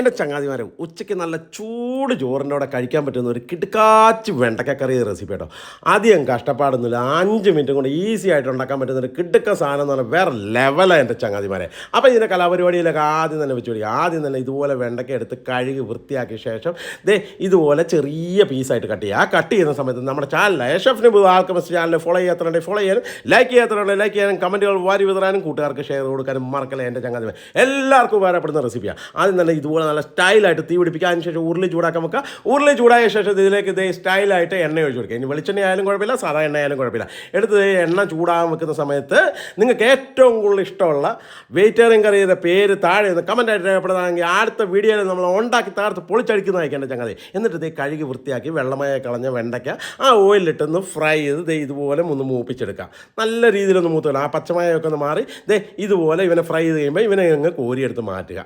എന്റെ ചങ്ങാതിമാരെ ഉച്ചയ്ക്ക് നല്ല ചൂട് ചോറിന്റെ കൂടെ കഴിക്കാൻ പറ്റുന്ന ഒരു കിടുക്കാച്ച് വെണ്ടക്കക്കറി റെസിപ്പി കേട്ടോ അധികം കഷ്ടപ്പാടൊന്നുമില്ല. അഞ്ച് മിനിറ്റ് കൊണ്ട് ഈസി ആയിട്ട് ഉണ്ടാക്കാൻ പറ്റുന്ന ഒരു കിടുക്ക സാധനം എന്ന് പറഞ്ഞാൽ വേറെ ലെവലാണ് എന്റെ ചങ്ങാതിമാരെ. അപ്പോൾ ഇതിന്റെ കലാപരിപാടിയിലൊക്കെ ആദ്യം തന്നെ വെച്ച് ആദ്യം തന്നെ ഇതുപോലെ വെണ്ടക്ക എടുത്ത് കഴുകി വൃത്തിയാക്കിയ ശേഷം ദേ ഇതുപോലെ ചെറിയ പീസായിട്ട് കട്ട് ചെയ്യുക. ആ കട്ട് ചെയ്യുന്ന സമയത്ത് നമ്മുടെ ചാനൽ ഷെഫിന് ആൽക്കമസ് ചാനൽ ഫോളോ ചെയ്യാത്തതുണ്ടെങ്കിൽ ഫോളോ ചെയ്യാനും ലൈക്ക് ചെയ്യാത്തതുണ്ടെങ്കിൽ ലൈക്ക് ചെയ്യാനും കമന്റുകൾ വാരി വിതറാനും കൂട്ടുകാർക്ക് ഷെയർ കൊടുക്കാനും മറക്കല എന്റെ ചങ്ങാതിമാർ എല്ലാവർക്കും ഉപകാരപ്പെടുന്ന റെസിപ്പിയാണ് ആദ്യം തന്നെ ഇതുപോലെ നല്ല സ്റ്റൈലായിട്ട് തീ പിടിപ്പിക്കുക. അതിന് ശേഷം ഉരുളി ചൂടാക്കാൻ വെക്കുക. ഉരുളി ചൂടായ ശേഷം ഇതിലേക്ക് ഇതേ സ്റ്റൈലായിട്ട് എണ്ണ ഒഴിച്ച് കൊടുക്കുക. ഇനി വെളിച്ചെണ്ണ ആയാലും കുഴപ്പമില്ല സാധാ എണ്ണ ആയാലും കുഴപ്പമില്ല. എടുത്ത് എണ്ണ ചൂടാകാൻ വെക്കുന്ന സമയത്ത് നിങ്ങൾക്ക് ഏറ്റവും കൂടുതൽ ഇഷ്ടമുള്ള വെജിറ്റേറിയൻ കറിയുടെ പേര് താഴെ നിന്ന് കമന്റ് ആയിട്ട് രേഖപ്പെടുന്നതാണെങ്കിൽ അടുത്ത വീഡിയോയിൽ നമ്മൾ ഉണ്ടാക്കി താർത്ത് പൊളിച്ചടിക്കുന്നതായിരിക്കും എന്റെ ചങ്ങതി. എന്നിട്ട് ഇതേ കഴുകി വൃത്തിയാക്കി വെള്ളമായി കളഞ്ഞ വെണ്ടയ്ക്ക ആ ഓയിലിട്ടൊന്ന് ഫ്രൈ ചെയ്ത് ദേ ഇതുപോലെ ഒന്ന് മൂപ്പിച്ചെടുക്കുക. നല്ല രീതിയിലൊന്ന് മൂത്തുക ആ പച്ചമയൊക്കെ ഒന്ന് മാറി ദേ ഇതുപോലെ ഇവനെ ഫ്രൈ ചെയ്ത് കഴിയുമ്പോൾ ഇവനെ അങ്ങ് കോരിയെടുത്ത് മാറ്റുക.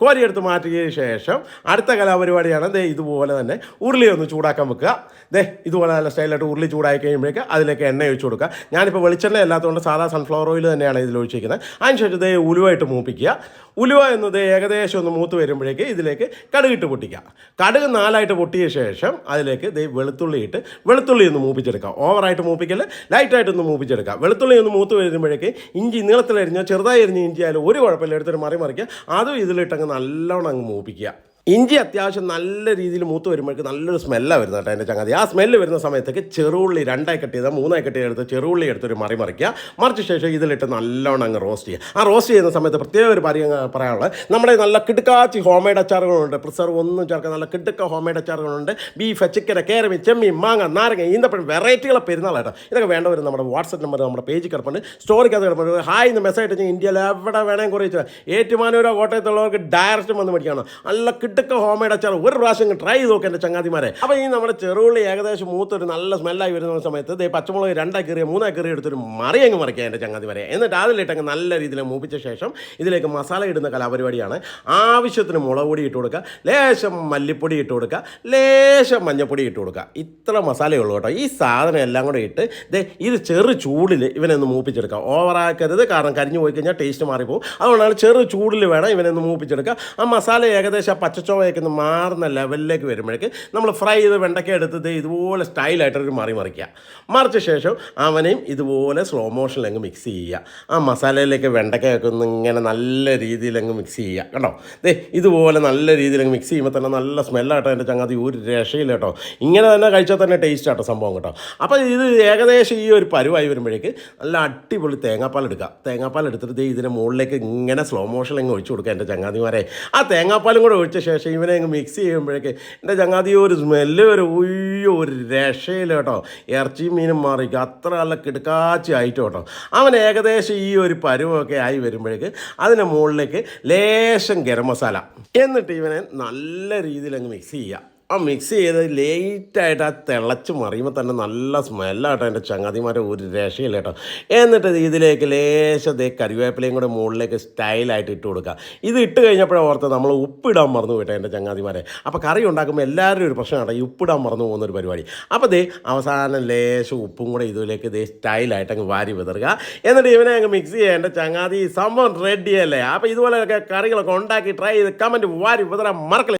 കോരിയെടുത്ത് മാറ്റിയതിന് ശേഷം അടുത്ത കലാപരിപാടിയാണ് ദേ ഇതുപോലെ തന്നെ ഉരുളി ഒന്ന് ചൂടാക്കാൻ വെക്കുക. ദേ ഇതുപോലെ നല്ല സ്റ്റൈലായിട്ട് ഉരുളി ചൂടായി കഴിയുമ്പോഴേക്ക് അതിലേക്ക് എണ്ണ ഒഴിച്ചു കൊടുക്കുക. ഞാനിപ്പോൾ വെളിച്ചെണ്ണ അല്ലാത്തതുകൊണ്ട് സാധാ സൺഫ്ലവർ ഓയിൽ തന്നെയാണ് ഇതിൽ ഒഴിച്ചിരിക്കുന്നത്. അതിനുശേഷം ദേ ഉലുവായിട്ട് മൂപ്പിക്കുക. ഉലുവ എന്നത് ഏകദേശം ഒന്ന് മൂത്ത് വരുമ്പോഴേക്ക് ഇതിലേക്ക് കടുകിട്ട് പൊട്ടിക്കുക. കടുക് നാലായിട്ട് പൊട്ടിയ ശേഷം അതിലേക്ക് ദേ വെളുത്തുള്ളി ഇട്ട് വെളുത്തുള്ളി ഒന്ന് മൂപ്പിച്ചെടുക്കുക. ഓവറായിട്ട് മൂപ്പിക്കൽ ലൈറ്റായിട്ട് ഒന്ന് മൂപ്പിച്ചെടുക്കുക. വെളുത്തുള്ളി ഒന്ന് മൂത്ത് വരുമ്പോഴേക്ക് ഇഞ്ചി നീളത്തിലരിഞ്ഞോ ചെറുതായി എരിഞ്ഞ ഇഞ്ചി ആയാലും ഒരു കുഴപ്പമില്ല എടുത്തിട്ട് മറി മറിക്കുക അതും ഇതിലിട്ടങ്ങ് നല്ലോണം അങ്ങ് മൂപ്പിക്കുക. ഇഞ്ചി അത്യാവശ്യം നല്ല രീതിയിൽ മൂത്ത് വരുമ്പോഴേക്ക് നല്ലൊരു സ്മെല്ലാണ് വരുന്നത് കേട്ടോ എന്റെ ചങ്ങാതി. ആ സ്മെല്ല് വരുന്ന സമയത്തേക്ക് ചെറുള്ളി രണ്ടായി കട്ട് ചെയ്താൽ മൂന്നായി കട്ട് ചെയ്തെടുത്ത് ചെറുള്ളി എടുത്തൊരു മറി മറിക്കുക. മറിച്ച ശേഷം ഇതിലിട്ട് നല്ലോണം അങ്ങ് റോസ്റ്റ് ചെയ്യുക. ആ റോസ്റ്റ് ചെയ്യുന്ന സമയത്ത് പ്രത്യേക ഒരു കാര്യം പറയാനുള്ളത് നമ്മുടെ നല്ല കിടുക്കാച്ചി ഹോം മെയ്ഡ് അച്ചാറുകളുണ്ട്. പ്രിസർവ് ഒന്നും ചേർക്കാൻ നല്ല കിടുക്ക ഹോം മെയ്ഡ് അച്ചാറുകളുണ്ട്. ബീഫ് ചിക്കൻ കേരമി ചെമ്മീൻ മാങ്ങ നാരങ്ങ ഈന്തപ്പഴം വെറൈറ്റികളെ പെരുന്നാളാട്ടോ ഇതൊക്കെ വേണ്ടവർ നമ്മുടെ വാട്സപ്പ് നമ്പർ നമ്മുടെ പേജ് കിടപ്പുണ്ട്. സ്റ്റോറിക്കകത്ത് കിടപ്പുണ്ട്. ഹായ് എന്ന് മെസ്സേജ് ഇട്ട് ഇന്ത്യയിൽ എവിടെ വേണമെങ്കിൽ കുറേ ഏറ്റുമാനൂരോ കോട്ടയത്തുള്ളവർക്ക് ഡയറക്റ്റ് വന്ന് മേടിക്കണം നല്ല കിടുക്ക ഹോം അച്ചാർ. ഒരു പ്രാവശ്യം ട്രൈ ചെയ്ത് നോക്കാം എന്റെ ചങ്ങാതിമാരെ. അപ്പോൾ ഈ നമ്മുടെ ചെറുള്ളി ഏകദേശം മൂത്തൊരു നല്ല സ്മെല്ലായി വരുന്ന സമയത്ത് ദേ പച്ചമുളക് രണ്ടായി കയറിയ മൂന്നായി കയറി എടുത്തൊരു മറി അങ്ങ് മറിക്കുക എന്റെ ചങ്ങാതിമാരെ. എന്നിട്ട് അതിലിട്ടങ്ങ് നല്ല രീതിയിൽ മൂപ്പിച്ച ശേഷം ഇതിലേക്ക് മസാല ഇടുന്ന കലാപരിപാടിയാണ്. ആവശ്യത്തിന് മുളക് പൊടി ഇട്ട് കൊടുക്കുക ലേശം മല്ലിപ്പൊടി ഇട്ട് കൊടുക്കുക ലേശം മഞ്ഞപ്പൊടി ഇട്ട് കൊടുക്കുക. ഇത്ര മസാലയേ ഉള്ളൂ കേട്ടോ. ഈ സാധനം എല്ലാം കൂടെ ഇട്ട് ദേ ഇത് ചെറു ചൂടിൽ ഇവനെ ഒന്ന് മൂപ്പിച്ചെടുക്കുക. ഓവറാക്കരുത് കാരണം കരിഞ്ഞു പോയി കഴിഞ്ഞാൽ ടേസ്റ്റ് മാറിപ്പോകും അതുകൊണ്ടാണ് ചെറു ചൂടിൽ വേണം ഇവനെ ഒന്ന് മൂപ്പിച്ചെടുക്കുക. ആ മസാല ഏകദേശം ആ പച്ചച്ചോവയൊക്കെ ഒന്ന് മാറുന്ന ലെവലിലേക്ക് വരുമ്പോഴേക്ക് നമ്മൾ ഫ്രൈ ചെയ്ത് വെണ്ടയ്ക്ക എടുത്തത് ഇതുപോലെ സ്റ്റൈലായിട്ടൊരു മറി മറിക്കുക. മറിച്ച ശേഷം അവനെയും ഇതുപോലെ സ്ലോ മോഷനിൽ അങ്ങ് മിക്സ് ചെയ്യുക. ആ മസാലയിലേക്ക് വെണ്ടയ്ക്കയൊക്കെ ഒന്ന് ഇങ്ങനെ നല്ല രീതിയിലങ്ങ് മിക്സ് ചെയ്യുക. കേട്ടോ ദേ ഇതുപോലെ നല്ല രീതിയിൽ അങ്ങ് മിക്സ് ചെയ്യുമ്പോൾ തന്നെ നല്ല സ്മെല്ലാട്ടോ എന്റെ ചങ്ങാതി. ഒരു രക്ഷയില്ല കേട്ടോ. ഇങ്ങനെ തന്നെ കഴിച്ചാൽ തന്നെ ടേസ്റ്റ് ആട്ടോ സംഭവം കേട്ടോ. അപ്പോൾ ഇത് ഏകദേശം ഈ ഒരു പരുവായി വരുമ്പോഴേക്ക് നല്ല അടിപൊളി തേങ്ങാപ്പാൽ എടുക്കുക. തേങ്ങാപ്പാൽ എടുത്തിട്ട് ഇതിന്റെ മുകളിലേക്ക് ഇങ്ങനെ സ്ലോ മോഷനിൽ അങ്ങ് ഒഴിച്ചു കൊടുക്കുക എന്റെ ചങ്ങാതിമാരെ. ആ തേങ്ങാപ്പാലും കൂടെ ഒഴിച്ച ശേഷം ഇവനെ അങ്ങ് മിക്സ് ചെയ്യുമ്പോഴേക്ക് എന്റെ ചങ്ങാതി ഒരു സ്മെല്ല് ഒരു ഉയ്യോ ഒരു രക്ഷയില്ല കേട്ടോ. ഇറച്ചിയും മീനും മാറിക്കും. അത്ര നല്ല കിടക്കാച്ചി ആയിട്ട് കേട്ടോ. അവൻ ഏകദേശം ഈ ഒരു പരുവമൊക്കെ ആയി വരുമ്പോഴേക്ക് അതിന്റെ മുകളിലേക്ക് ലേശം ഗരം മസാല. എന്നിട്ട് ഇവനെ നല്ല രീതിയിൽ അങ്ങ് മിക്സ് ചെയ്യുക. ആ മിക്സ് ചെയ്ത് ലേറ്റായിട്ട് ആ തിളച്ച് മറിയുമ്പോൾ തന്നെ നല്ല സ്മെല്ലാട്ടോ എന്റെ ചങ്ങാതിമാരെ ഒരു രക്ഷയില്ല കേട്ടോ. എന്നിട്ട് ഇതിലേക്ക് ലേശം ദേ കറിവേപ്പിലയും കൂടെ മുകളിലേക്ക് സ്റ്റൈലായിട്ട് ഇട്ട് കൊടുക്കുക. ഇത് ഇട്ട് കഴിഞ്ഞപ്പോഴേ ഓർത്ത് നമ്മൾ ഉപ്പിടാൻ മറന്നു പോയിട്ടോ എന്റെ ചങ്ങാതിമാരെ. അപ്പോൾ കറി ഉണ്ടാക്കുമ്പോൾ എല്ലാവരും ഒരു പ്രശ്നമാണ് ഈ ഉപ്പിടാൻ മറന്നു പോകുന്ന ഒരു പരിപാടി. അപ്പോൾ ദേ അവസാനം ലേശം ഉപ്പും കൂടെ ഇതിലേക്ക് ദേ സ്റ്റൈലായിട്ട് അങ്ങ് വാരി വിതറുക. എന്നിട്ട് ഇവനെ അങ്ങ് മിക്സ് ചെയ്യുക. എന്റെ ചങ്ങാതി സംഭവം റെഡിയല്ലേ അപ്പോൾ ഇതുപോലെയൊക്കെ കറികളൊക്കെ ഉണ്ടാക്കി ട്രൈ ചെയ്ത് കമന്റ് വാരി വിതറാൻ മറക്കില്ല?